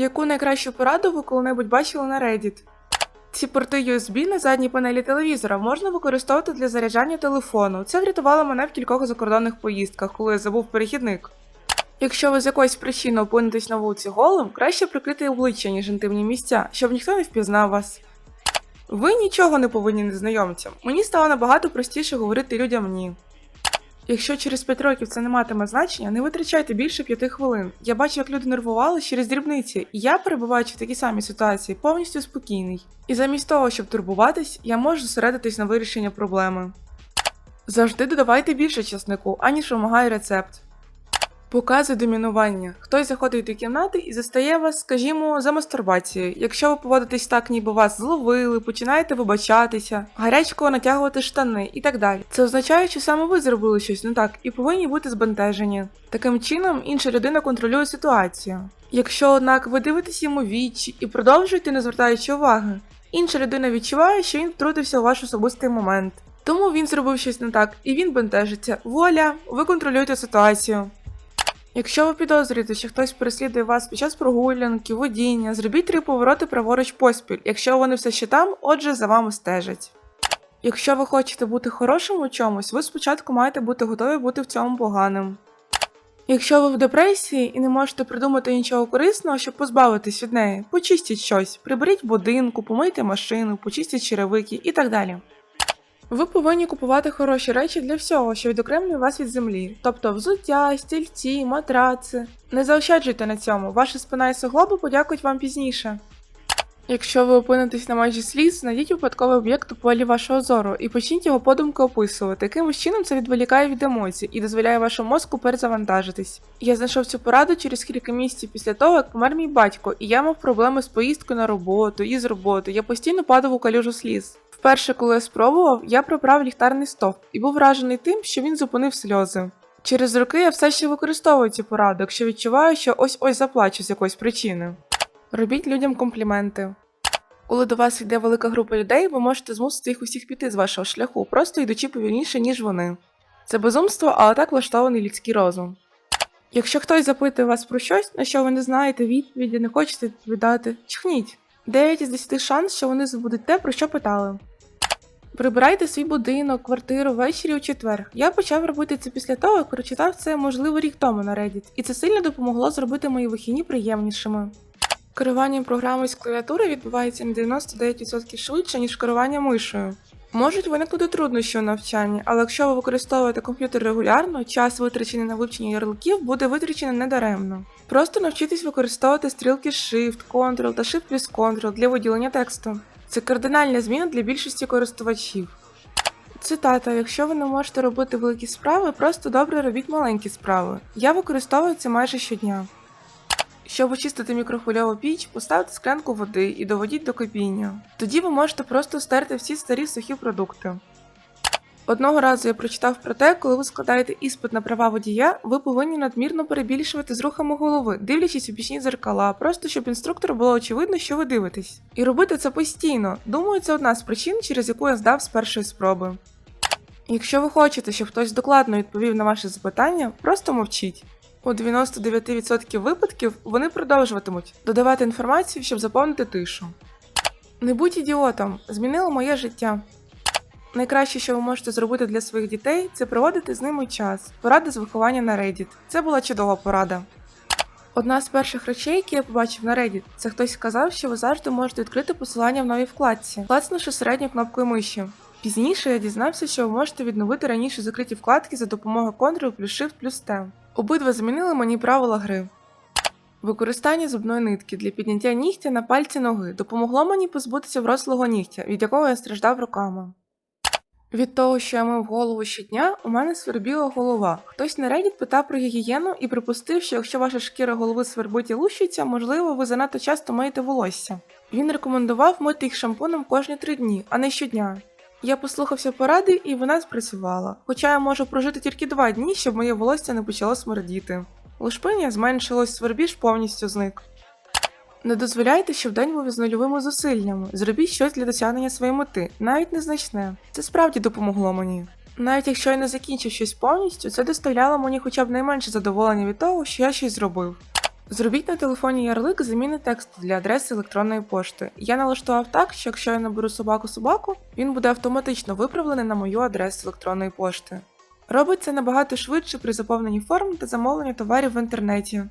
Яку найкращу пораду ви коли-небудь бачили на Reddit? Ці порти USB на задній панелі телевізора можна використовувати для заряджання телефону. Це врятувало мене в кількох закордонних поїздках, коли я забув перехідник. Якщо ви з якоїсь причини опинитесь на вулиці голим, краще прикрити обличчя, ніж інтимні місця, щоб ніхто не впізнав вас. Ви нічого не повинні незнайомцям. Мені стало набагато простіше говорити людям ні. Якщо через 5 років це не матиме значення, не витрачайте більше 5 хвилин. Я бачу, як люди нервували через дрібниці, і я, перебуваючи в такій самій ситуації, повністю спокійний. І замість того, щоб турбуватись, я можу зосередитись на вирішенні проблеми. Завжди додавайте більше часнику, аніж вимагає рецепт. Показує домінування. Хтось заходить до кімнати і застає вас, скажімо, за мастурбацією. Якщо ви поводитесь так, ніби вас зловили, починаєте вибачатися, гарячково натягувати штани і так далі. Це означає, що саме ви зробили щось не так і повинні бути збентежені. Таким чином, інша людина контролює ситуацію. Якщо, однак, ви дивитесь йому вічі і продовжуєте, не звертаючи уваги, інша людина відчуває, що він втрутився у ваш особистий момент. Тому він зробив щось не так, і він бентежиться. Воля, ви контролюєте ситуацію. Якщо ви підозрюєте, що хтось переслідує вас під час прогулянки, водіння, зробіть три повороти праворуч поспіль. Якщо вони все ще там, отже, за вами стежать. Якщо ви хочете бути хорошим у чомусь, ви спочатку маєте бути готові бути в цьому поганим. Якщо ви в депресії і не можете придумати нічого корисного, щоб позбавитись від неї, почистіть щось, приберіть будинку, помийте машину, почистіть черевики і так далі. Ви повинні купувати хороші речі для всього, що відокремлює вас від землі, тобто взуття, стільці, матраци. Не заощаджуйте на цьому, ваша спина і суглоби подякують вам пізніше. Якщо ви опинитесь на межі сліз, знайдіть випадковий об'єкт у полі вашого зору і почніть його подумки описувати. Якимось чином це відволікає від емоцій і дозволяє вашому мозку перезавантажитись. Я знайшов цю пораду через кілька місяців після того, як помер мій батько, і я мав проблеми з поїздкою на роботу і з роботи. Я постійно падав у калюжу сліз. Вперше, коли я спробував, я прибрав ліхтарний стовп і був вражений тим, що він зупинив сльози. Через роки я все ще використовую ці поради, якщо відчуваю, що ось-ось заплачу з якоїсь причини. Робіть людям компліменти. Коли до вас йде велика група людей, ви можете змусити їх усіх піти з вашого шляху, просто йдучи повільніше, ніж вони. Це безумство, але так влаштований людський розум. Якщо хтось запитує вас про щось, на що ви не знаєте відповіді, не хочете відповідати, чхніть. 9 із 10 шанс, що вони забудуть те, про що питали. Прибирайте свій будинок, квартиру ввечері у четвер. Я почав робити це після того, як прочитав це, можливо, рік тому на Reddit, і це сильно допомогло зробити мої вихідні приємнішими. Керування програмою з клавіатури відбувається на 99% швидше, ніж керування мишею. Можуть виникнути труднощі у навчанні, але якщо ви використовуєте комп'ютер регулярно, час витрачений на вивчення ярликів буде витрачений недаремно. Просто навчитесь використовувати стрілки Shift, Ctrl та Shift плюс Ctrl для виділення тексту. Це кардинальна зміна для більшості користувачів. Цитата: якщо ви не можете робити великі справи, просто добре робіть маленькі справи. Я використовую це майже щодня. Щоб очистити мікрохвильову піч, поставте склянку води і доведіть до кипіння. Тоді ви можете просто стерти всі старі сухі продукти. Одного разу я прочитав про те, коли ви складаєте іспит на права водія, ви повинні надмірно перебільшувати з рухами голови, дивлячись у бічні дзеркала, просто щоб інструктору було очевидно, що ви дивитесь. І робити це постійно. Думаю, це одна з причин, через яку я здав з першої спроби. Якщо ви хочете, щоб хтось докладно відповів на ваші запитання, просто мовчіть. У 99% випадків вони продовжуватимуть додавати інформацію, щоб заповнити тишу. Не будь ідіотом, змінило моє життя. Найкраще, що ви можете зробити для своїх дітей, це проводити з ними час. Порада з виховання на Reddit. Це була чудова порада. Одна з перших речей, які я побачив на Reddit, це хтось сказав, що ви завжди можете відкрити посилання в новій вкладці, клацнувши середньою кнопкою миші. Пізніше я дізнався, що ви можете відновити раніше закриті вкладки за допомогою Ctrl плюс Shift плюс T. Обидва змінили мені правила гри. Використання зубної нитки для підняття нігтя на пальці ноги допомогло мені позбутися врослого нігтя, від якого я страждав роками. Від того, що я мив голову щодня, у мене свербіла голова. Хтось на Reddit питав про гігієну і припустив, що якщо ваша шкіра голови свербить і лущиться, можливо, ви занадто часто миєте волосся. Він рекомендував мити їх шампунем кожні три дні, а не щодня. Я послухався поради, і вона спрацювала. Хоча я можу прожити тільки два дні, щоб моє волосся не почало смердіти. Лушпиння зменшилось, свербіж повністю зник. Не дозволяйте, щоб день був з нульовими зусиллями. Зробіть щось для досягнення своєї мети, навіть незначне. Це справді допомогло мені. Навіть якщо я не закінчив щось повністю, це доставляло мені хоча б найменше задоволення від того, що я щось зробив. Зробіть на телефоні ярлик заміни тексту для адреси електронної пошти. Я налаштував так, що якщо я наберу собаку собаку, він буде автоматично виправлений на мою адресу електронної пошти. Робить це набагато швидше при заповненні форм та замовленні товарів в інтернеті.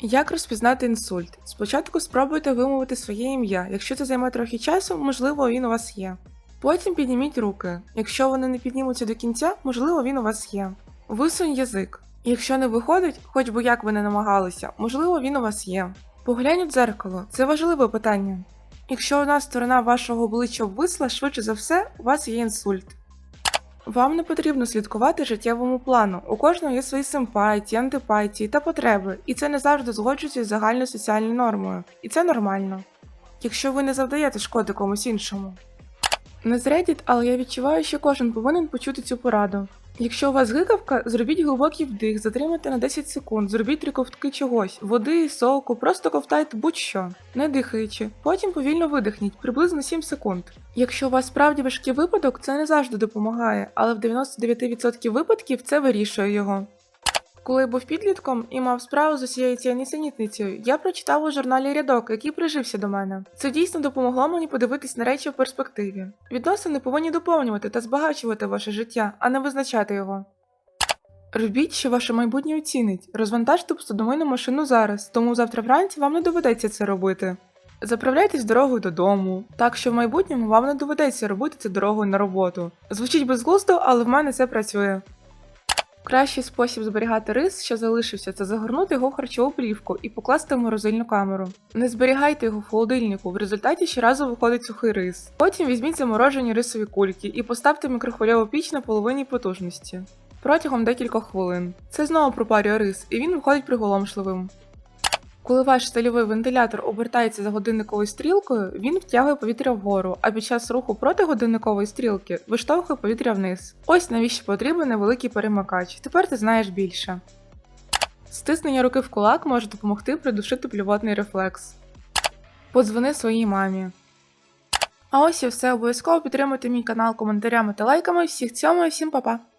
Як розпізнати інсульт? Спочатку спробуйте вимовити своє ім'я. Якщо це займе трохи часу, можливо, він у вас є. Потім підніміть руки. Якщо вони не піднімуться до кінця, можливо, він у вас є. Висунь язик. Якщо не виходить, хоч би як ви не намагалися, можливо, він у вас є. Поглянь у дзеркало, це важливе питання. Якщо одна сторона вашого обличчя обвисла, швидше за все, у вас є інсульт. Вам не потрібно слідкувати життєвому плану. У кожного є свої симпатії, антипатії та потреби, і це не завжди згоджується з загальною соціальною нормою. І це нормально. Якщо ви не завдаєте шкоди комусь іншому. Не з але я відчуваю, що кожен повинен почути цю пораду. Якщо у вас гикавка, зробіть глибокий вдих, затримайте на 10 секунд, зробіть три ковтки чогось, води, соку, просто ковтайте будь-що, не дихаючи. Потім повільно видихніть, приблизно 7 секунд. Якщо у вас справді важкий випадок, це не завжди допомагає, але в 99% випадків це вирішує його. Коли був підлітком і мав справу з усією цією нісенітницею, я прочитав у журналі рядок, який прижився до мене. Це дійсно допомогло мені подивитись на речі в перспективі. Відносини повинні доповнювати та збагачувати ваше життя, а не визначати його. Робіть, що ваше майбутнє оцінить. Розвантажте посудомийну машину зараз, тому завтра вранці вам не доведеться це робити. Заправляйтесь дорогою додому, так що в майбутньому вам не доведеться робити це дорогою на роботу. Звучить безглуздо, але в мене це працює. Кращий спосіб зберігати рис, що залишився, це загорнути його в харчову плівку і покласти в морозильну камеру. Не зберігайте його в холодильнику, в результаті щоразу виходить сухий рис. Потім візьміть заморожені рисові кульки і поставте мікрохвильову піч на половині потужності протягом декількох хвилин. Це знову пропарює рис, і він виходить приголомшливим. Коли ваш стильовий вентилятор обертається за годинниковою стрілкою, він втягує повітря вгору, а під час руху проти годинникової стрілки виштовхує повітря вниз. Ось навіщо потрібен невеликий перемикач. Тепер ти знаєш більше. Стиснення руки в кулак може допомогти придушити плювотний рефлекс. Подзвони своїй мамі. А ось і все. Обов'язково підтримуйте мій канал коментарями та лайками. Всіх цьому і всім па-па!